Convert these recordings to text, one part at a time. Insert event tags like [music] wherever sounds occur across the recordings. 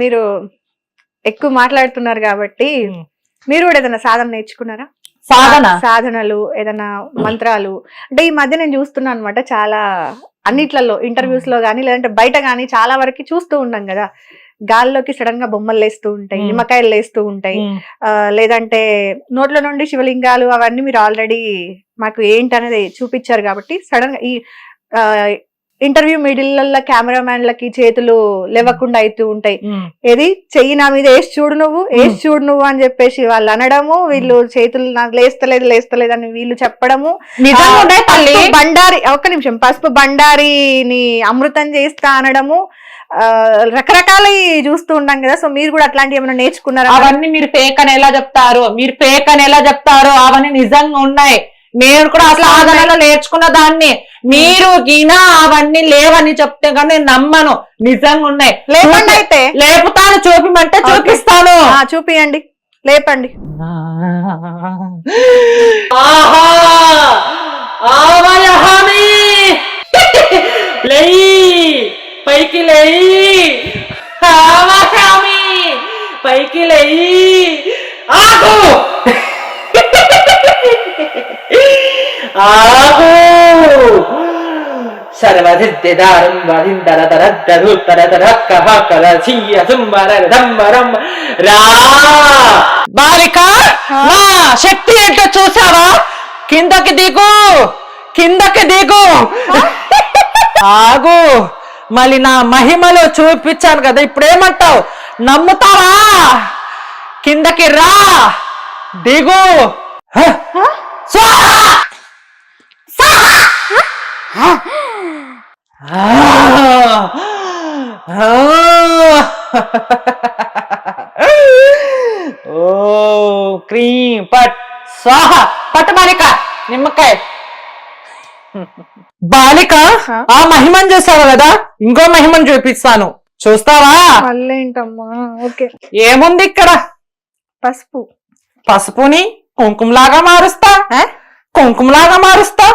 మీరు ఎక్కువ మాట్లాడుతున్నారు కాబట్టి. మీరు కూడా ఏదైనా సాధన నేర్చుకున్నారా? సాధన? సాధనలు ఏదైనా మంత్రాలు? అంటే ఈ మధ్య నేను చూస్తున్నాను అనమాట చాలా అన్నిట్లలో ఇంటర్వ్యూస్లో కానీ లేదంటే బయట కానీ చాలా వరకు చూస్తూ ఉన్నాం కదా. గాల్లోకి సడన్గా బొమ్మలు లేస్తూ ఉంటాయి. నిమ్మకాయలు లేస్తూ ఉంటాయి. లేదంటే నోట్ల నుండి శివలింగాలు అవన్నీ మీరు ఆల్రెడీ మాకు ఏంటి అనేది చూపించారు కాబట్టి సడన్గా ఈ ఇంటర్వ్యూ మిడిల్ కెమెరామ్యాన్లకి చేతులు లేవకుండా అవుతూ ఉంటాయి. ఏది? చెయ్యి నా మీద వేసి చూడు నువ్వు వేసి చూడు నువ్వు అని చెప్పేసి వాళ్ళు అనడము వీళ్ళు చేతులు నాకు లేస్తలేదు లేస్తలేదు అని వీళ్ళు చెప్పడము. బండారి ఒక్క నిమిషం పసుపు బండారిని అమృతం చేస్తా అనడము రకరకాల చూస్తూ ఉంటాం కదా. సో మీరు కూడా అట్లాంటి ఏమైనా నేర్చుకున్నారా? అవన్నీ మీరు ఫేక్ అని ఎలా చెప్తారు. మీరు ఫేక్ అని ఎలా చెప్తారు. అవన్నీ నిజంగా ఉన్నాయి. నేను కూడా ఆ సాధనలో నేర్చుకున్న దాన్ని. మీరు గినా అవన్నీ లేవని చెప్తే కానీ నేను నమ్మను. నిజంగా ఉన్నాయి. లేపండి అయితే. లేపుతాను చూపిమంటే చూపిస్తాను. చూపియండి. లేపండి. లేయి! పైకి లేయి! పైకి లేయి! ఆగు! ఆగు సర్వధిద్దారం వధిందర తర దరు తర తర కహ కర చీయ సుంబర దంబరం రా! బాలిక నా శక్తి ఏంటో చూసావా? కిందకి దిగు కిందకి దిగు. ఆగు. మళ్ళీ నా మహిమలో చూపించాను కదా ఇప్పుడేమంటావు? నమ్ముతావా? కిందకి రా. దిగు. హ! స్వాహా! ఓ క్రీం పట్ స్వాహ పట్టు బాలిక నిమ్మకాయ. బాలిక ఆ? మహిమను చూసావు కదా? ఇంకో మహిమను చూపిస్తాను. చూస్తావా? ఓకే. ఏముంది ఇక్కడ? పసుపు. పసుపుని కుంకుమలాగా మారుస్తా? కుంకుమలాగా మారుస్తా?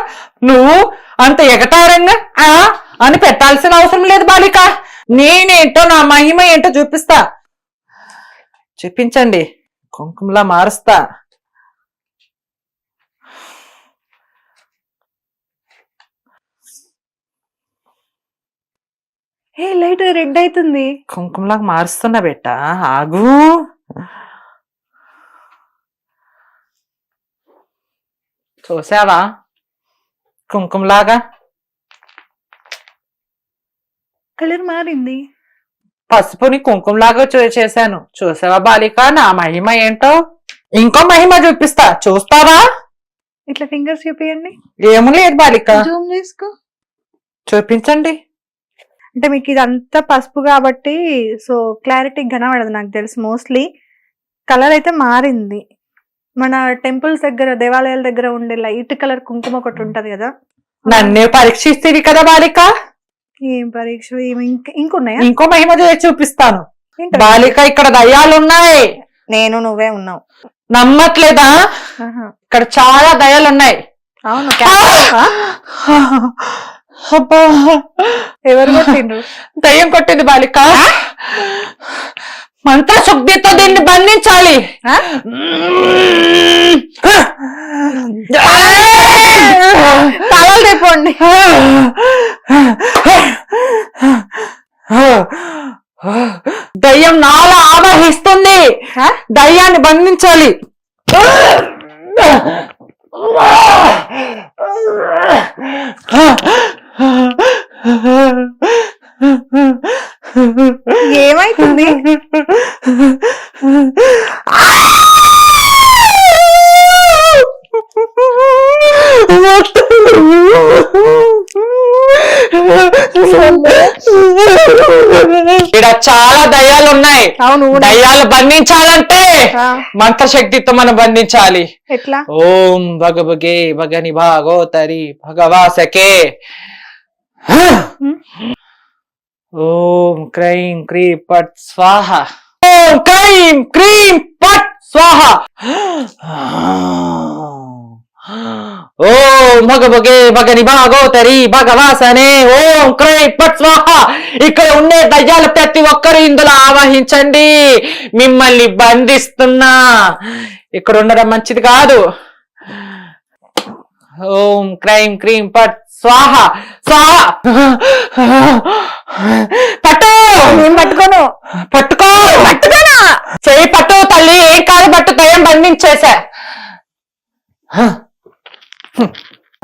నువ్వు అంత ఎగటారంగా ఆ? అని పెట్టాల్సిన అవసరం లేదు బాలిక. నేనేంటో నా మహిమ ఏంటో చూపిస్తా. చూపించండి కుంకుమలా మారుస్తా. ఏ లైట్ రెడ్ అవుతుంది కుంకుమలాగా మారుస్తున్నా బెట్ట? ఆగు. చూసావా కుంకుమలాగా కలర్ మారింది పసుపుని కుంకుమలాగా చూ- చేశాను చూసావా బాలిక నా మహిమ ఏంటో ఇంకో మహిమ చూపిస్తా చూస్తావా ఇట్లా ఫింగర్స్ చూపియండి ఏమీ లేదు బాలిక జూమ్ చేసుకో చూపించండి అంటే మీకు ఇదంతా పసుపు కాబట్టి సో క్లారిటీ కనబడదు నాకు తెలుసు మోస్ట్లీ కలర్ అయితే మారింది మన టెంపుల్స్ దగ్గర దేవాలయాల దగ్గర ఉండే లైట్ కలర్ కుంకుమ ఒకటి ఉంటది కదా. నన్నే పరీక్షిస్తుంది కదా బాలిక? ఏం పరీక్ష? ఏం ఇంక- ఇంకున్నాయా? ఇంకో మహిమ చూపిస్తాను? బాలిక ఇక్కడ దయ్యాలున్నాయి. నేను నువ్వే ఉన్నావు. నమ్మట్లేదా. ఇక్కడ చాలా అవును క్యారెక్టర్. ఆ? అబ్బా! ఎవరు కొట్టిండ్రు? దయ్యం కొట్టింది బాలిక. మంత్ర శుద్ధితో దీన్ని బంధించాలి? తలలు తెప్పండి దయ్యం నాలో ఆవహిస్తుంది? దయ్యాన్ని బంధించాలి ఏమైతుంది? ఇక్కడ చాలా దయ్యాలు ఉన్నాయి. అవును దయ్యాలు బంధించాలంటే. మంత్రశక్తితో మనం బంధించాలి. ఎట్లా? ఓం భగభగే భగని భాగోతరి భగవాసకే? ఓం క్రైం క్రీ పట్ స్వాహ. ఓం క్రైం క్రీం పట్ స్వాహ. ఓం భగ భగే భగని భాగోతరి భగవాసనే. ఓం క్రై పట్ స్వాహ. ఇక్కడ ఉండే దయ్యాలు ప్రతి ఒక్కరు ఇందులో ఆవహించండి. మిమ్మల్ని బంధిస్తున్నా. ఇక్కడ ఉండడం మంచిది కాదు. ఓం క్రైం క్రీం పట్ స్వాహ. స్వాహ. పట్టు! నేను పట్టుకోను? పట్టుకో! పట్టుకోనా? చేయి పట్టు తల్లి ఏం కాదు పట్టు దయ్యం బంధించేసా.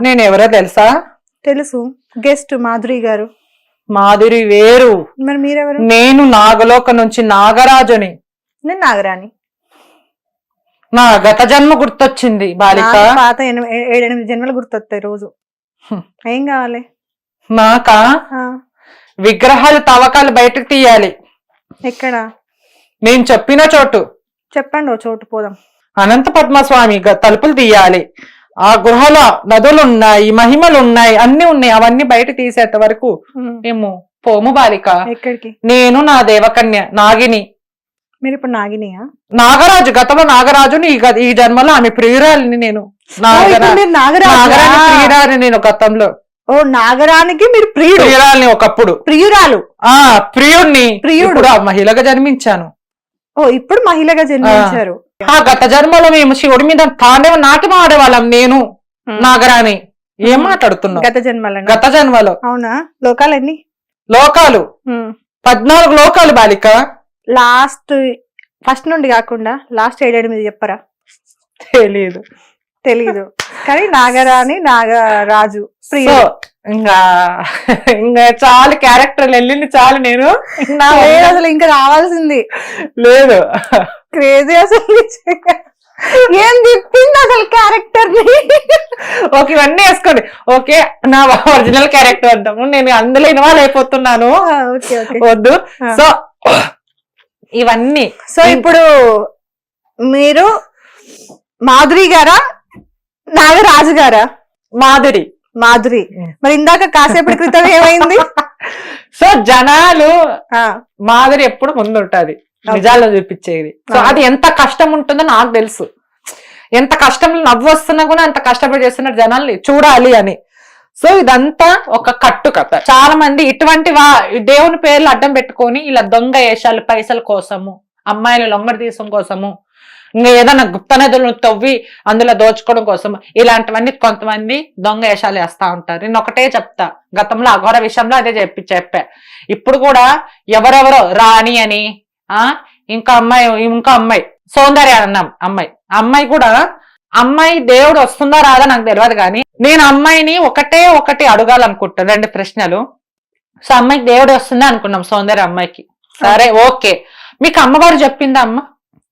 నేను ఎవరో తెలుసా? తెలుసు. గెస్ట్ మాధురి గారు. మాధురి వేరు. మరి మీరెవరు? నేను నాగలోక నుంచి నాగరాజుని. నేను నాగరాణి. నా గత జన్మ గుర్తొచ్చింది బాలిక. నాకు పాత ఎనిమి- ఏడెనిమిది జన్మలు గుర్తొస్తాయి రోజు. ఏం కావాలి? నాకా? ఆ, విగ్రహాలు తవ్వకాలు బయటకు తీయాలి. ఎక్కడ? నేను చెప్పిన చోటు. చెప్పండి ఓ చోటు పోదాం. అనంత పద్మస్వామి గ- తలుపులు తీయాలి. ఆ గృహలో నదులు ఉన్నాయి మహిమలు ఉన్నాయి అన్ని ఉన్నాయి. అవన్నీ బయట తీసేంత వరకు ఉమ్, మేము పోము బాలిక. ఎక్కడికి? నేను నా దేవకన్య నాగిని. మీరు ఇప్పుడు నాగినియా? నాగరాజు గతంలో నాగరాజుని ఈ గ- ఈ జన్మలో ఆమె ప్రియురాలిని నేను. ఓ, నాగరా- ఇప్పుడు మీరు నాగరాజా? నాగరాజు ప్రియురాలిని నేను గతంలో. ఓ నాగరానికి మీరు ప్రియుడు. ప్రియురాలిని ఒకప్పుడు. ప్రియురాలు. ఆ ప్రియుణ్ణి. ప్రియుడు. మహిళగా జన్మించాను. ఓ ఇప్పుడు మహిళగా జన్మించారు. ఆ గత జన్మలో మేము శివుడి మీద తాండవ నాట్యం ఆడేవాళ్ళం నేను. నాగరాణి. ఏం ఉమ్. మాట్లాడుతున్నావు? గత జన్మలను? గత జన్మలో. అవునా? లోకాలు. ఎన్ని లోకాలు పద్నాలుగు లోకాలు బాలిక. లాస్ట్ ఫస్ట్ నుండి కాకుండా లాస్ట్ ఏడెనిమిది చెప్పరా? తెలియదు తెలీదు. కానీ నాగరాణి నాగరాజు సో ఇంకా ఇంకా చాలు క్యారెక్టర్లు వెళ్ళింది చాలు నేను. నా అసలు ఇంకా రావాల్సింది. లేదు. క్రేజీ అసలు ఏం తిప్పింది అసలు క్యారెక్టర్ని ఓకే ఇవన్నీ వేసుకోండి. ఓకే నా ఒరిజినల్ క్యారెక్టర్ అంటాము. నేను అందులో ఇన్వాల్వ్ అయిపోతున్నాను. వద్దు. సో ఇవన్నీ. సో ఇప్పుడు మీరు మాధురి గారా? నాగరాజు గారా మాధురి. మాధురి మరి ఇందాక కాసేపటి క్రితం ఏమైంది? [laughs] సో జనాలు మాధురి ఎప్పుడు ముందుంటది. నిజాల్లో చూపించేది. సో. అది ఎంత కష్టం ఉంటుందో నాకు తెలుసు. ఎంత కష్టంలో నవ్వు వస్తున్నా కూడా అంత కష్టపడి చేస్తున్నారు జనాల్ని చూడాలి అని. సో ఇదంతా ఒక కట్టు కథ చాలా మంది ఇటువంటి వా దేవుని పేర్లు అడ్డం పెట్టుకొని ఇలా దొంగ వేషాలు పైసల కోసము అమ్మాయిలు లొంగడి తీసం కోసము ఇంకా ఏదైనా గుప్త నదులను తవ్వి అందులో దోచుకోవడం కోసం ఇలాంటివన్నీ కొంతమంది దొంగ వేషాలు వేస్తా ఉంటారు. నేను ఒకటే చెప్తా. గతంలో అఘోర విషయంలో అదే చెప్పి చెప్పా. ఇప్పుడు కూడా ఎవరెవరో రాణి అని ఆ ఇంకా అమ్మాయి ఇంకా అమ్మాయి సౌందర్య అన్నాం అమ్మాయి. అమ్మాయి కూడా అమ్మాయి దేవుడు వస్తుందా రాదా నాకు తెలియదు కానీ నేను అమ్మాయిని ఒకటే ఒకటి అడగాలనుకుంటాను రెండు ప్రశ్నలు. సో అమ్మాయికి దేవుడు వస్తుందా అనుకున్నాం సౌందర్య అమ్మాయికి. సరే ఓకే. మీకు అమ్మవారు చెప్పిందా అమ్మ?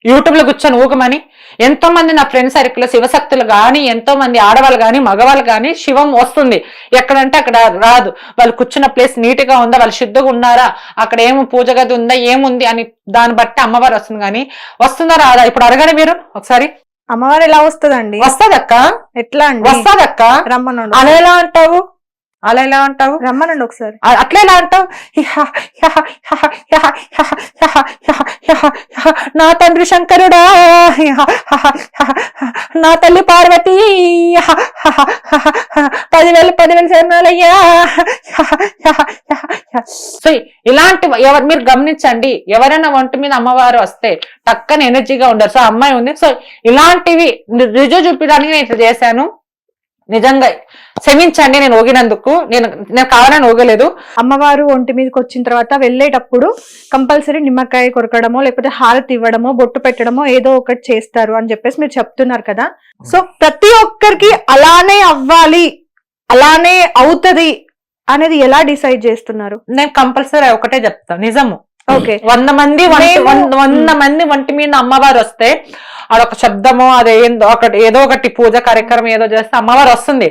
యూట్యూబ్లో కూర్చొని ఊగమని ఎంతో మంది నా ఫ్రెండ్ సర్కిల్ శివశక్తులు గాని ఎంతో మంది ఆడవాళ్ళు గాని మగవాళ్ళు గాని శివం వస్తుంది. ఎక్కడంటే అక్కడ రాదు. వాళ్ళు కూర్చున్న ప్లేస్ నీట్గా ఉందా? వాళ్ళు శుద్ధిగా ఉన్నారా? అక్కడ ఏమి పూజ గది ఉందా? ఏముంది? అని దాన్ని బట్టి అమ్మవారు వస్తుంది కానీ వస్తుందా రాదా? ఇప్పుడు అడగండి మీరు ఒకసారి. అమ్మవారు ఎలా వస్తుందండి? వస్తాదక్క? ఎట్లా అండి? వస్తాదక్క? రమ్మనండి. అలా ఎలా అంటావు? అలా ఎలా అంటావు రమ్మనండి ఒకసారి అట్లా ఎలా అంటావు నా తండ్రి శంకరుడా నా తల్లి పార్వతి పదివేలు పదివేలు శరణాలయ్యా సో ఇలాంటి ఎవరు మీరు గమనించండి ఎవరైనా వంట మీద అమ్మవారు వస్తే టక్కన ఎనర్జీగా ఉండరు సో అమ్మాయి ఉంది సో ఇలాంటివి రుజువు చూపించడానికి నేను ఇట్లా చేశాను నిజంగా క్షమించండి నేను ఊగినందుకు నేను నేను కావాలని ఊగలేదు అమ్మవారు ఒంటి మీదకి వచ్చిన తర్వాత వెళ్ళేటప్పుడు కంపల్సరీ నిమ్మకాయ కొరకడమో లేకపోతే హారతి ఇవ్వడమో బొట్టు పెట్టడమో ఏదో ఒకటి చేస్తారు అని చెప్పేసి మీరు చెప్తున్నారు కదా. సో ప్రతి ఒక్కరికి అలానే అవ్వాలి అలానే అవుతది అనేది ఎలా డిసైడ్ చేస్తున్నారు? నేను కంపల్సరీ ఒకటే చెప్తా నిజము. వంద మంది వంద మంది వంటి మీద అమ్మవారు వస్తే అదొక శబ్దము అదేందో ఒకటి ఏదో ఒకటి పూజ కార్యక్రమం ఏదో చేస్తే అమ్మవారు వస్తుంది.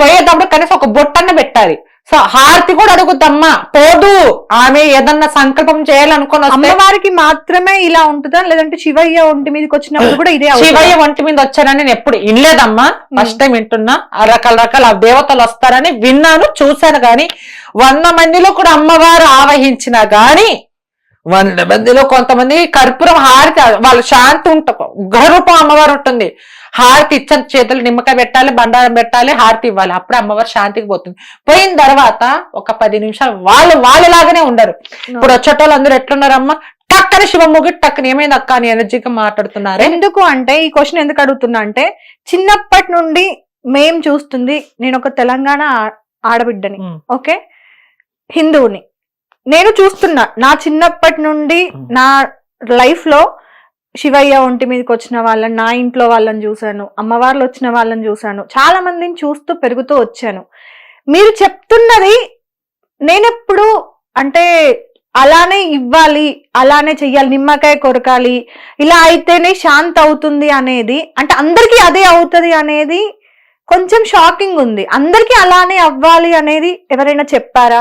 పోయేటప్పుడు కనీసం ఒక బొట్టన్న పెట్టాలి. సో హారతి కూడా అడుగుద్దమ్మా. పోదు. ఆమె ఏదన్నా సంకల్పం చేయాలనుకుని అమ్మవారికి మాత్రమే ఇలా ఉంటుందా? లేదంటే శివయ్య ఒంటి మీదకి వచ్చినప్పుడు కూడా ఇదే? శివయ్య ఒంటి మీద వచ్చారని నేను ఎప్పుడు వినలేదమ్మా. ఫస్ట్ టైం వింటున్నా. ఆ రకాల రకాల దేవతలు వస్తారని విన్నాను చూశాను గాని వంద మందిలో కూడా అమ్మవారు ఆవహించిన గాని వంద మందిలో కొంతమంది కర్పూరం హారతి వాళ్ళ శాంతి ఉంట గర్భం అమ్మవారు ఉంటుంది. హారతి ఇచ్చని చేతులు నిమ్మకాయ పెట్టాలి బండారం పెట్టాలి హారతి ఇవ్వాలి. అప్పుడు అమ్మవారు శాంతికి పోతుంది. పోయిన తర్వాత ఒక పది నిమిషాలు వాళ్ళు వాళ్ళలాగానే ఉండరు. ఇప్పుడు వచ్చేటోళ్ళు అందరూ ఎట్లున్నారమ్మా? టక్కని శివముగి టక్కని ఏమైంది అక్క అని ఎనర్జీగా మాట్లాడుతున్నారే. ఎందుకు అంటే ఈ క్వశ్చన్ ఎందుకు అడుగుతున్నా అంటే చిన్నప్పటి నుండి మేం చూస్తుంది నేను ఒక తెలంగాణ ఆడబిడ్డని. ఓకే? హిందువుని. నేను చూస్తున్నా. నా చిన్నప్పటి నుండి. నా లైఫ్లో శివయ్య ఒంటి మీదకి వచ్చిన వాళ్ళని నా ఇంట్లో వాళ్ళని చూశాను. అమ్మవార్లు వచ్చిన వాళ్ళని చూశాను. చాలా మందిని చూస్తూ పెరుగుతూ వచ్చాను. మీరు చెప్తున్నది నేనెప్పుడు అంటే అలానే ఇవ్వాలి అలానే చెయ్యాలి నిమ్మకాయ కొరకాలి ఇలా అయితేనే శాంతి అవుతుంది అనేది అంటే అందరికీ అదే అవుతుంది అనేది కొంచెం షాకింగ్ ఉంది. అందరికీ అలానే అవ్వాలి అనేది ఎవరైనా చెప్పారా?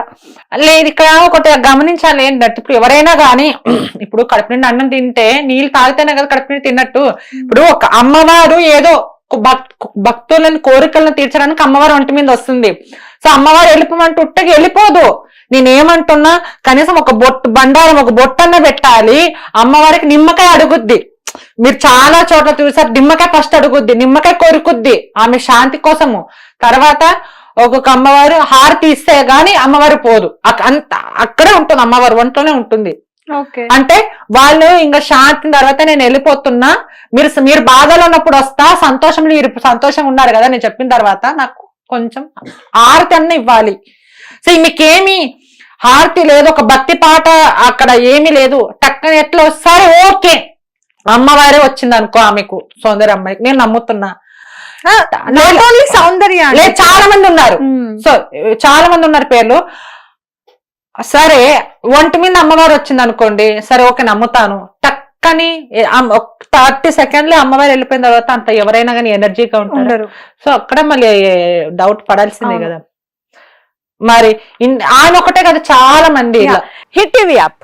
లేదు ఇక్కడ ఒకటి గమనించాలి ఏంటంటే ఇప్పుడు ఎవరైనా కానీ ఇప్పుడు కడుపు నిండి అన్నం తింటే నీళ్ళు తాగితేనే కదా కడుపు నిండి తిన్నట్టు. ఇప్పుడు ఒక అమ్మవారు ఏదో ఒక భక్తులని కోరికలను తీర్చడానికి అమ్మవారు ఒంటి మీద వస్తుంది. సో అమ్మవారు వెళ్ళిపోమంటే ఉట్టకి వెళ్ళిపోదు. నేనేమంటున్నా కనీసం ఒక బొట్టు బండారం ఒక బొట్టన్న పెట్టాలి. అమ్మవారికి నిమ్మకాయ అడుగుద్ది. మీరు చాలా చోట్ల చూసారు. నిమ్మకాయ ఫస్ట్ అడుగుద్ది నిమ్మకాయ కొరుకుద్ది ఆమె శాంతి కోసము. తర్వాత ఒక్కొక్క అమ్మవారు హారతి ఇస్తే గాని అమ్మవారు పోదు. అంత అక్కడే ఉంటుంది అమ్మవారు ఒంట్లోనే ఉంటుంది. అంటే వాళ్ళు ఇంకా శాంతి తర్వాత నేను వెళ్ళిపోతున్నా. మీరు మీరు బాధలో ఉన్నప్పుడు వస్తా సంతోషంలో మీరు సంతోషంగా ఉన్నారు కదా నేను చెప్పిన తర్వాత నాకు కొంచెం హారతి అన్న ఇవ్వాలి. సో మీకేమి హారతి లేదు ఒక భక్తి పాట అక్కడ ఏమీ లేదు. టక్కన ఎట్లా సరే ఓకే. అమ్మవారే వచ్చింది అనుకో ఆమెకు సౌందర్య అమ్మాయికి. నేను నమ్ముతున్నా. సౌందర్య చాలా మంది ఉన్నారు. మ్మ్. సో చాలా మంది ఉన్నారు పేర్లు. సరే ఒంటి మీద అమ్మవారు వచ్చింది అనుకోండి సరే ఓకే నమ్ముతాను. టక్కని థర్టీ సెకండ్లే అమ్మవారు వెళ్ళిపోయిన తర్వాత అంత ఎవరైనా కానీ ఎనర్జీగా ఉంటారు. సో అక్కడ మళ్ళీ డౌట్ పడాల్సిందే. కదా. మరి ఆయన ఒకటే కదా చాలా మంది. Hit TV app